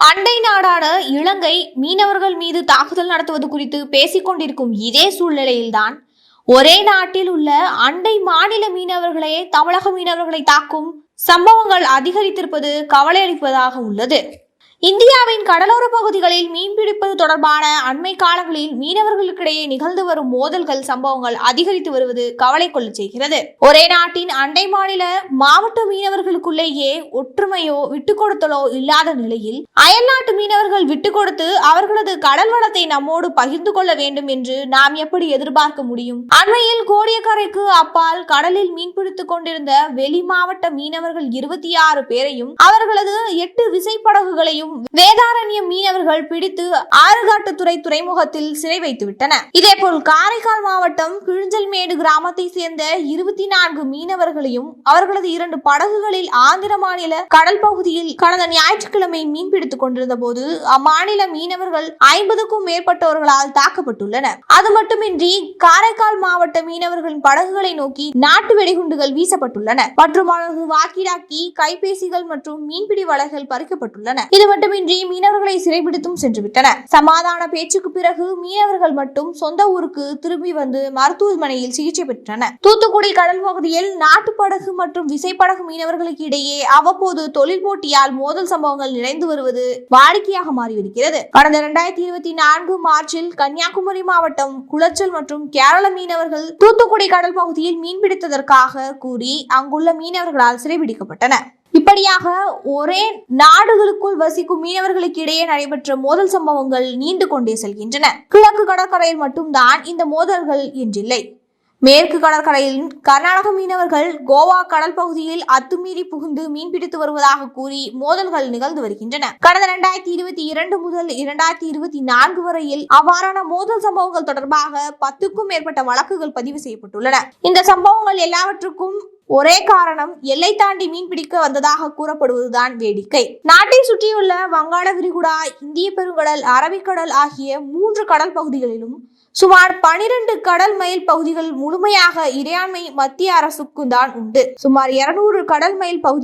அண்டை நாடான இலங்கை மீனவர்கள் மீது தாக்குதல் நடத்துவது குறித்து பேசிக்கொண்டிருக்கும் இதே சூழ்நிலையில்தான் ஒரே நாட்டில் உள்ள அண்டை மாநில மீனவர்களே தமிழக மீனவர்களை தாக்கும் சம்பவங்கள் அதிகரித்திருப்பது கவலையளிப்பதாக உள்ளது. இந்தியாவின் கடலோர பகுதிகளில் மீன்பிடிப்பது தொடர்பான அண்மை காலங்களில் மீனவர்களுக்கிடையே நிகழ்ந்து வரும் மோதல்கள் சம்பவங்கள் அதிகரித்து வருவது கவலை கொள்ளச் செய்கிறது. ஒரே நாட்டின் அண்டை மாநில மாவட்ட மீனவர்களுக்குள்ளேயே ஒற்றுமையோ விட்டுக் கொடுத்தலோ இல்லாத நிலையில் அயல்நாட்டு மீனவர்கள் விட்டுக் கொடுத்து அவர்களது கடல் வளத்தை நம்மோடு பகிர்ந்து கொள்ள வேண்டும் என்று நாம் எப்படி எதிர்பார்க்க முடியும்? அண்மையில் கோடியக்கரைக்கு அப்பால் கடலில் மீன்பிடித்துக் கொண்டிருந்த வெளி மாவட்ட மீனவர்கள் இருபத்தி ஆறு பேரையும் அவர்களது எட்டு விசைப்படகுகளையும் வேதாரண்யம் மீனவர்கள் பிடித்து ஆறுகாட்டுத்துறை துறைமுகத்தில் சிறை வைத்து விட்டனர் இதேபோல் காரைக்கால் மாவட்டம் கிழிஞ்சல்மேடு கிராமத்தை சேர்ந்த இருபத்தி நான்கு மீனவர்களையும் அவர்களது இரண்டு படகுகளில் ஆந்திர மாநில கடல் பகுதியில் கடந்த ஞாயிற்றுக்கிழமை மீன்பிடித்துக் கொண்டிருந்த போது அம்மாநில மீனவர்கள் ஐம்பதுக்கும் மேற்பட்டவர்களால் தாக்கப்பட்டுள்ளனர். அது மட்டுமின்றி காரைக்கால் மாவட்ட மீனவர்களின் படகுகளை நோக்கி நாட்டு வெடிகுண்டுகள் வீசப்பட்டுள்ளன. மற்றும் அவரது வாக்கிடாக்கி கைபேசிகள் மற்றும் மீன்பிடி வலைகள் பறிக்கப்பட்டுள்ளன. இது மட்டுமின்றி மீனவர்களை சிறைபிடித்தும் சென்றுவிட்டனர் சமாதான பேச்சுக்கு பிறகு மீனவர்கள் மட்டும் சொந்த ஊருக்கு திரும்பி வந்து மருத்துவமனையில் சிகிச்சை பெற்றனர். தூத்துக்குடி கடல் பகுதியில் நாட்டு படகு மற்றும் விசைப்படகு மீனவர்களுக்கு இடையே அவ்வப்போது தொழில் போட்டியால் மோதல் சம்பவங்கள் நிறைந்து வருவது வாடிக்கையாக மாறியிருக்கிறது. கடந்த இரண்டாயிரத்தி இருபத்தி நான்கு மார்ச்சில் கன்னியாகுமரி மாவட்டம் குளச்சல் மற்றும் கேரள மீனவர்கள் தூத்துக்குடி கடல் பகுதியில் மீன்பிடித்ததற்காக கூறி அங்குள்ள மீனவர்களால் சிறைபிடிக்கப்பட்டனர். இப்படியாக ஒரே நாடுகளுக்குள் வசிக்கும் மீனவர்களுக்கு இடையே நடைபெற்ற மோதல் சம்பவங்கள் நீண்டு கொண்டே செல்கின்றன. கிழக்கு கடற்கரையில் மட்டும்தான் இந்த மோதல்கள் என்றில்லை மேற்கு கடற்கரையில் கர்நாடக மீனவர்கள் கோவா கடல் பகுதியில் அத்துமீறி புகுந்து மீன்பிடித்து வருவதாக கூறி மோதல்கள் நிகழ்ந்து வருகின்றன. கடந்த இரண்டாயிரத்தி இருபத்தி இரண்டு முதல் இரண்டாயிரத்தி இருபத்தி நான்கு வரையில் அவ்வாறான மோதல் சம்பவங்கள் தொடர்பாக பத்துக்கும் மேற்பட்ட வழக்குகள் பதிவு செய்யப்பட்டுள்ளன. இந்த சம்பவங்கள் எல்லாவற்றுக்கும் ஒரே காரணம் எல்லை தாண்டி மீன்பிடிக்க வந்ததாக கூறப்படுவதுதான் வேடிக்கை. நாட்டை சுற்றியுள்ள வங்காள விரிகுடா இந்திய பெருங்கடல் அரபிக்கடல் ஆகிய மூன்று கடல் பகுதிகளிலும் சுமார் பனிரெண்டு கடல் மைல் பகுதிகள் முழுமையாக இறையாண்மை மத்திய அரசுக்கு தான் உண்டு. சுமார் இருநூறு கடல் மைல் பகுதி